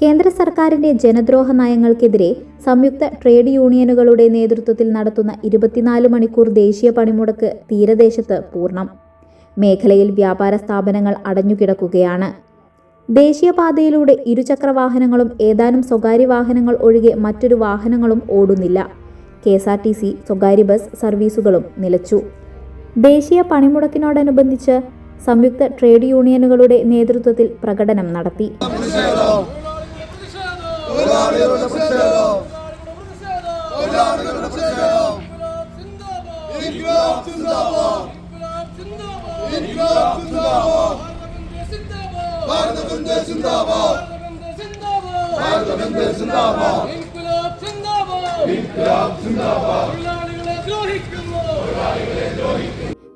കേന്ദ്ര സർക്കാരിന്റെ ജനദ്രോഹ നയങ്ങൾക്കെതിരെ സംയുക്ത ട്രേഡ് യൂണിയനുകളുടെ നേതൃത്വത്തിൽ നടത്തുന്ന ഇരുപത്തിനാല് മണിക്കൂർ ദേശീയ പണിമുടക്ക് തീരദേശത്ത് പൂർണം. മേഖലയിൽ വ്യാപാര സ്ഥാപനങ്ങൾ അടഞ്ഞുകിടക്കുകയാണ്. ദേശീയപാതയിലൂടെ ഇരുചക്ര വാഹനങ്ങളും ഏതാനും സ്വകാര്യ വാഹനങ്ങൾ ഒഴികെ മറ്റൊരു വാഹനങ്ങളും ഓടുന്നില്ല. K S R T C സ്വകാര്യ ബസ് സർവീസുകളും നിലച്ചു. ദേശീയ പണിമുടക്കിനോടനുബന്ധിച്ച് സംയുക്ത ട്രേഡ് യൂണിയനുകളുടെ നേതൃത്വത്തിൽ പ്രകടനം നടത്തി.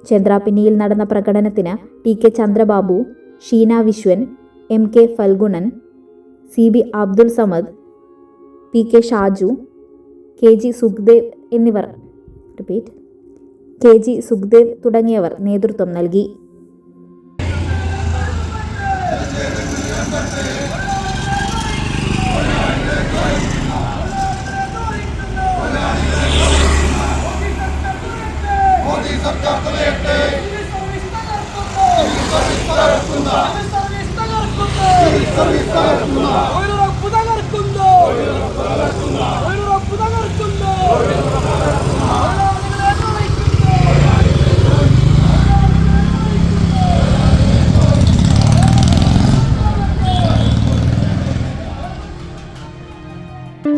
ചന്ദ്രാപിന്നിയിൽ നടന്ന പ്രകടനത്തിന് T K Chandrababu Sheena Viswan M K Phalgunan C B Abdul Samad P K Shaju K G Sukhdev എന്നിവർ. റിപ്പീറ്റ്. കെ ജി സുഖ്ദേവ് തുടങ്ങിയവർ നേതൃത്വം നൽകി. ഒരിറപ്പ് തകർക്കുന്നു ഒരിറപ്പ് തകർക്കുന്നു